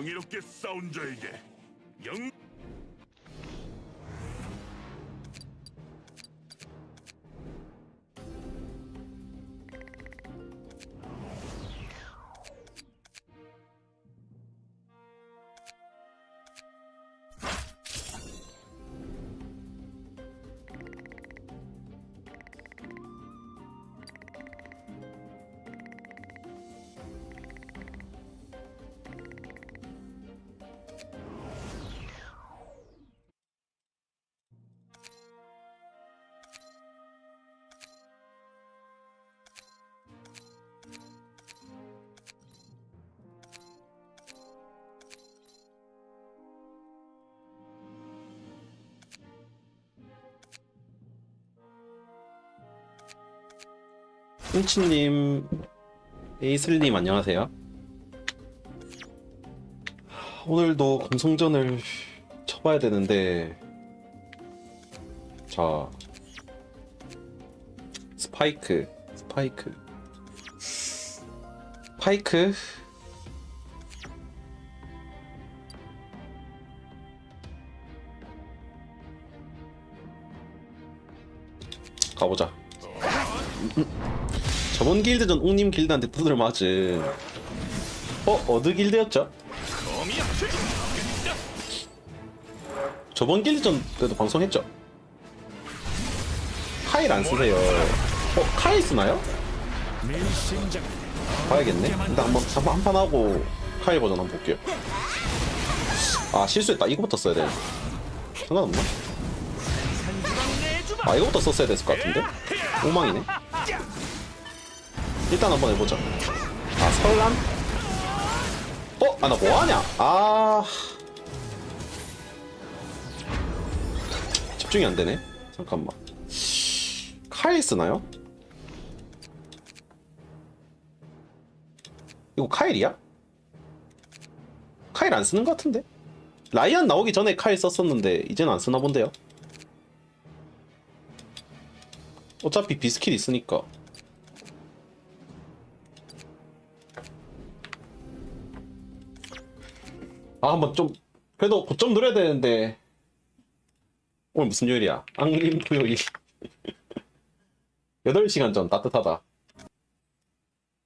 명예롭게 싸운 자에게 영 hun치님, 에이슬님 안녕하세요. 하, 오늘도 공성전을 쳐봐야 되는데, 자, 스파이크, 스파이크, 스파이크. 가보자. 저번 길드전 옥님 길드한테 두들 맞은 어? 어느 길드였죠? 저번 길드전 때도 방송했죠? 카일 안 쓰세요 어? 카일 쓰나요? 봐야겠네 일단 한번 한번 한판 하고 카일 버전 한번 볼게요 아 실수했다 이거부터 써야 돼 상관없나? 아 이거부터 썼어야 됐을 것 같은데? 엉망이네 일단 한번 해보자. 아, 설란? 어? 아, 나 뭐하냐? 아. 집중이 안 되네. 잠깐만. 카일 쓰나요? 이거 카일이야? 카일 안 쓰는 것 같은데? 라이언 나오기 전에 카일 썼었는데, 이제는 안 쓰나 본데요? 어차피 비스킷 있으니까. 아 한번 좀 그래도 고점 노려야 되는데. 오늘 무슨 요일이야? 앙림 토요일. 8시간 전 따뜻하다.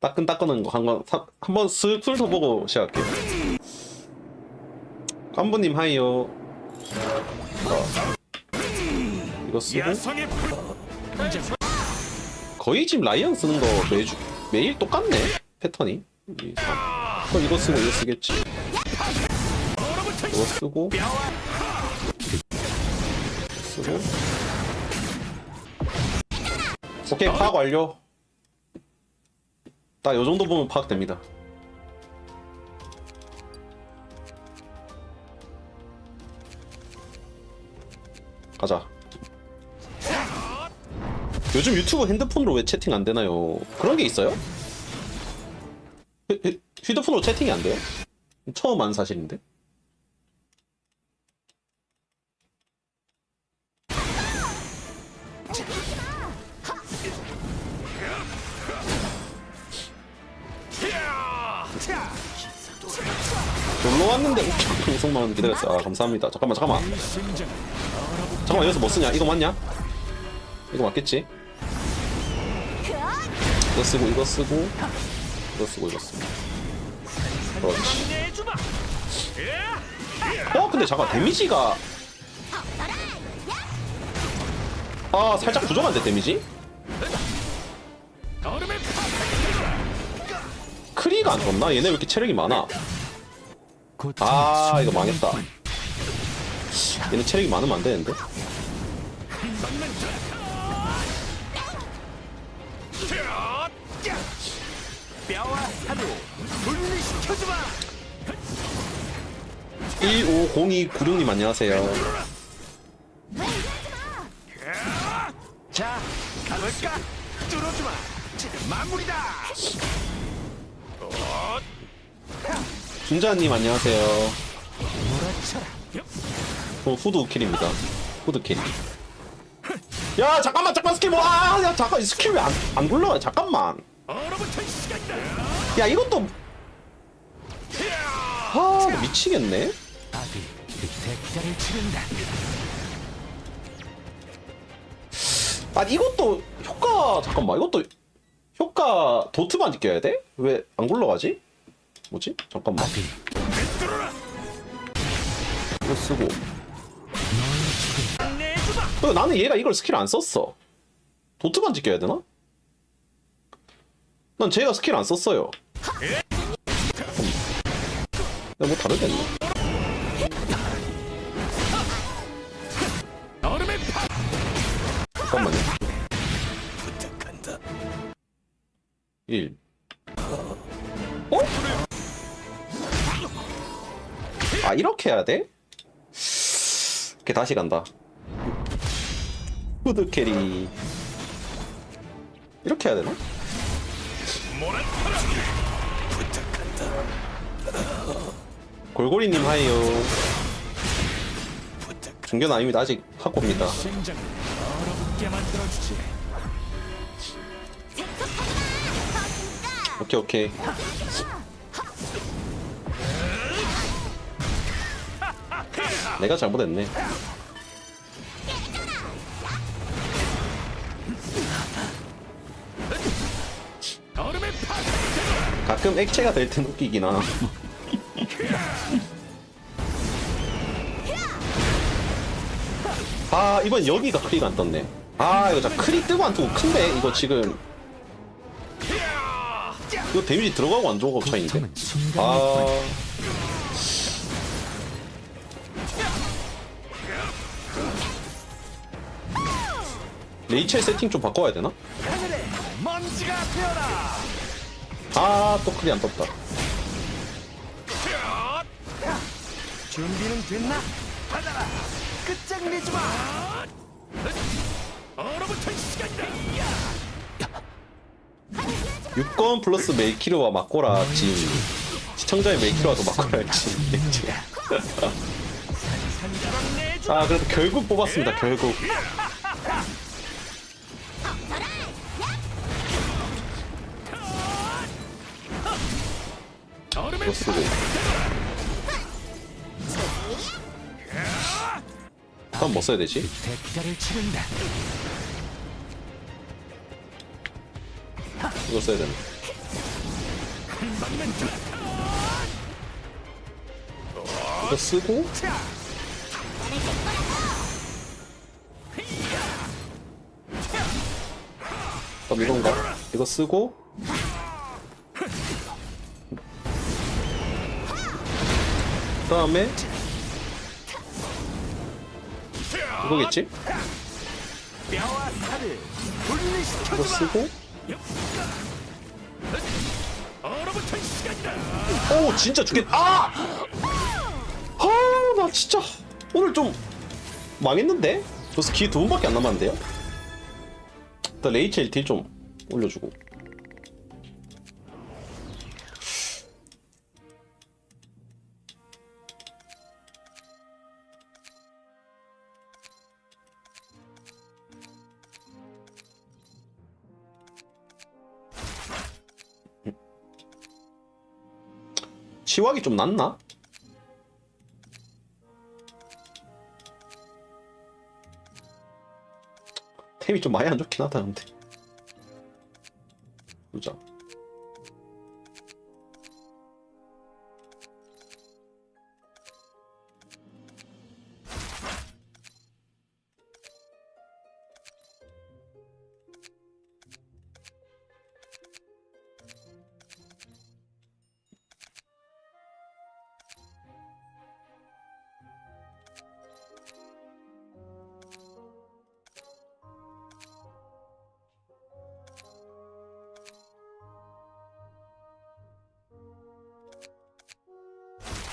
따끈따끈한 거 한번 한번 쓱 훑어보고 시작할게요. 깐부님 하이요. 자, 이거 쓰고. 거의 지금 라이언 쓰는 거 매주 매일 똑같네 패턴이. 어, 이거 쓰고 이거 쓰겠지 이거 쓰고 쓰고 오케이 파악 완료 딱 요정도 보면 파악됩니다 가자 요즘 유튜브 핸드폰으로 왜 채팅 안 되나요? 그런 게 있어요? 휴- 휴- 휴대폰으로 채팅이 안 돼요? 처음 안 사실인데? 놀러 왔는데 웃겨 방송만 기다렸어. 아 감사합니다. 잠깐만 잠깐만. 잠깐만 여기서 뭐 쓰냐? 이거 맞냐? 이거 맞겠지? 이거 쓰고 이거 쓰고 이거 쓰고 이거 쓰고. 그렇지. 어 근데 잠깐 데미지가 아 살짝 부족한데 데미지? 크리가 안 좋나? 얘네 왜 이렇게 체력이 많아? 아 이거 망했다. 얘네 체력이 많으면 안 되는데? 뼈와 하루 분리시켜주마 150296님 안녕하세요. 자 가볼까? 뚫어주마. 마무리다 준자님 안녕하세요 어, 후드 킬입니다 후드 킬. 야 잠깐만 잠깐 스킬 뭐아야 잠깐 이 스킬 왜안 안 굴러 잠깐만 야 이것도 아나 미치겠네. 아 이것도 효과 잠깐만 이것도 효과 도트만 느껴야 돼? 왜 안 굴러가지? 뭐지? 잠깐만 이거 쓰고. 어, 나는 얘가 이걸 스킬 안 썼어 도트만 지켜야 되나? 난 쟤가 스킬 안 썼어요 근데 뭐 다르겠네. 잠깐만요 부탁한다. 1 아 이렇게 해야 돼? 이렇게 다시 간다 후드 캐리 이렇게 해야 되나? 골고리님 하이요. 중견 아닙니다 아직 학고입니다. 오케이 오케이 내가 잘못했네. 가끔 액체가 될 땐 웃기긴 하나 아 이번 여기가 크리가 안 떴네. 아 이거 자 크리 뜨고 안 뜨고 큰데? 이거 지금. 이거 데미지 들어가고 안 들어가고 차이인데? 아 레이첼 세팅 좀 바꿔야 되나? 아 또 크리 안 떴다 준비는 됐나? 받아라. 끝장내지 마. 얼어붙을 시간이다. 6건 플러스 메이키르와 맞고라 진 시청자의 진 산자랑 내주. 아 그래도 결국 뽑았습니다 결국 이거 쓰고 그럼 뭐 써야 되지? 이거 써야 되나? 이거 쓰고 그럼 이건가? 이거 쓰고 그 다음에 이거겠지? 이거 쓰고. 오 진짜 죽겠 아! 아나 진짜 오늘 좀 망했는데? 벌써 기회 두 번밖에 안 남았는데요? 일단 레이첼 딜좀 올려주고 치wak이 좀 낫나? 템이 좀 많이 안 좋긴 하다 근데 보자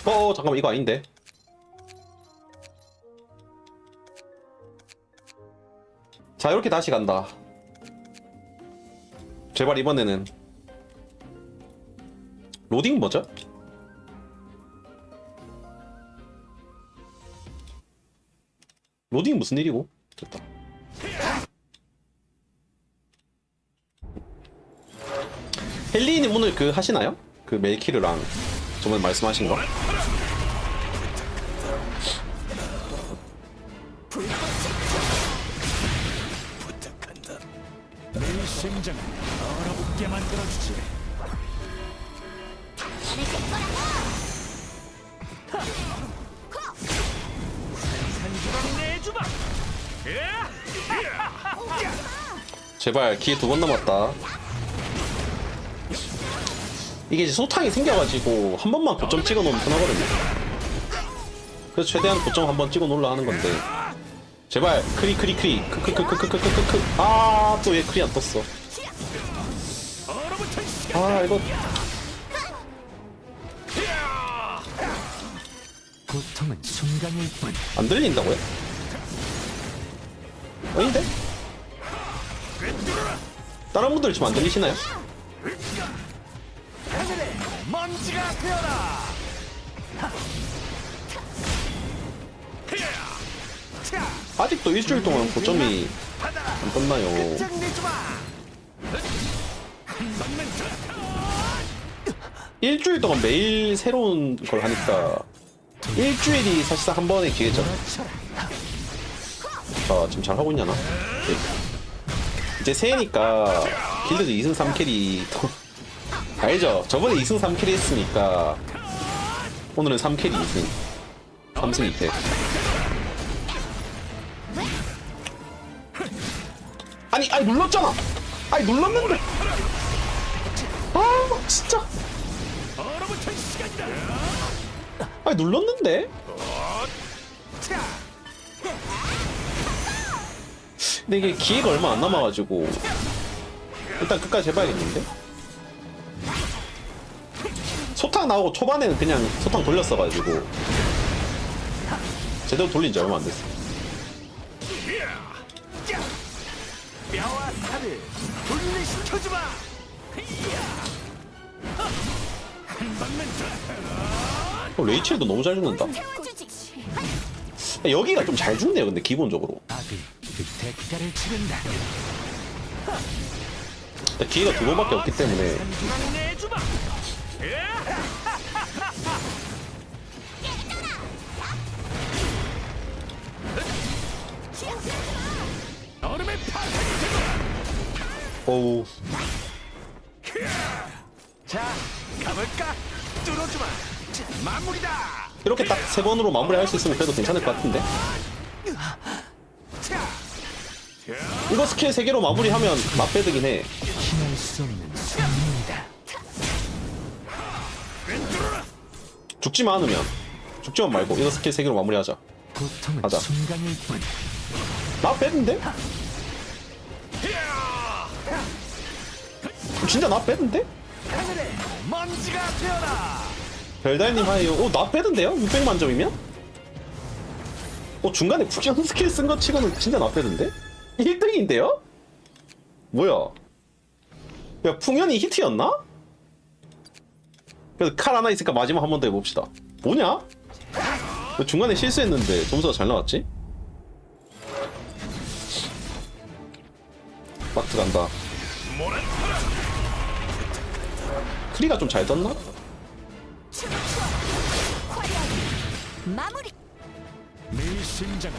어 잠깐만 이거 아닌데 자 이렇게 다시 간다 제발 이번에는 로딩 뭐죠? 로딩 무슨 일이고? 됐다 헬리님 오늘 그 하시나요? 그 멜키르랑 저번에 말씀하신 거. 내 심장을 얼어붙게 만들어주지. 제발 기회 두번 남았다 이게 이제 소탕이 생겨가지고 한 번만 고점 찍어 놓으면 편하거든요 그래서 최대한 고점 한 번 찍어 놓으려 하는 건데 제발 크리 크리 크리 크크크크크크크크 아또 얘 크리 안 떴어. 아 이거 고통은 순간일 뿐. 안 들린다고요? 아닌데? 다른 분들 지금 안 들리시나요? 하늘에 먼지가 되어라. 자, 아직도 일주일 동안 고점이. 안 떴나요? 일주일 동안 매일 새로운 걸 하니까 일주일이 사실상 한 번의 기회죠. 자, 지금 잘 하고 있냐나? 네. 이제 새해니까 길드도 2승 3캐리 또 알죠? 저번에 2승 3캐리 했으니까 오늘은 3캐리 2승 3승 2패 아니 아니 눌렀잖아 아니 눌렀는데 아 진짜. 아니 눌렀는데 자, 근데 이게 기회가 얼마 안 남아가지고 일단 끝까지 해봐야겠는데? 소탕 나오고 초반에는 그냥 소탕 돌렸어가지고 제대로 돌린 지 얼마 안 됐어 자. 뼈와 살을 분리시켜주마. 어, 레이첼도 너무 잘 죽는다 여기가 좀 잘 죽네요 근데 기본적으로 치른다. 일단 기회가 두 번밖에 없기 때문에 내주마. 얼음의 파편이 어우 되고. 자, 가볼까? 뚫어주마. 자, 마무리다. 이렇게 딱 세 번으로 마무리할 수 있으면 그래도 괜찮을 것 같은데 자, 이거 스킬 세 개로 마무리하면 맛배드긴 해 죽지만 않으면 죽지만 말고 이거 스킬 세 개로 마무리하자 고통은 가자. 순간일 뿐. 맛배드인데? 진짜 먼지가 되어라. 별달님 하이요. 오, 나 빼던데요? 600만 점이면? 어, 중간에 fusion 스킬 쓴 거 치고는 진짜 나 빼던데? 1등인데요? 뭐야? 야, 풍현이 히트였나? 그래서 칼 하나 있으니까 마지막 한 번 더 해봅시다. 뭐냐? 왜 중간에 실수했는데 점수가 잘 나왔지? 마트 간다. 크리가 좀 잘 떴나? 마무리 내 심장을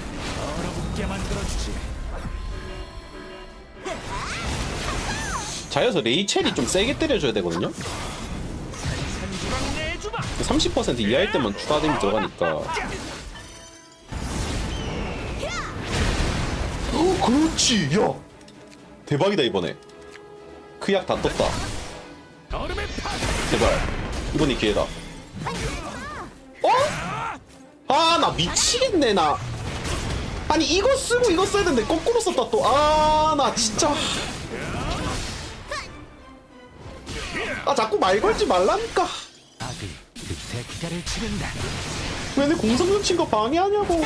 얼어붙게 만들어주지. 자여서 레이첼이 좀 세게 때려줘야 되거든요? 산주방 내주마. 30% 이하일 때만 추가 데미 들어가니까. 어, 그렇지, 야! 대박이다, 이번에. 그 약 다 떴다. 제발. 이번이 기회다. 어? 아, 나 미치겠네, 나. 아니, 이거 쓰고 이거 써야 되는데, 거꾸로 썼다, 또. 아, 나 진짜. 아, 자꾸 말 걸지 말라니까. 대가를 치른다. 왜 내 공성 눈친 거 방해하냐고.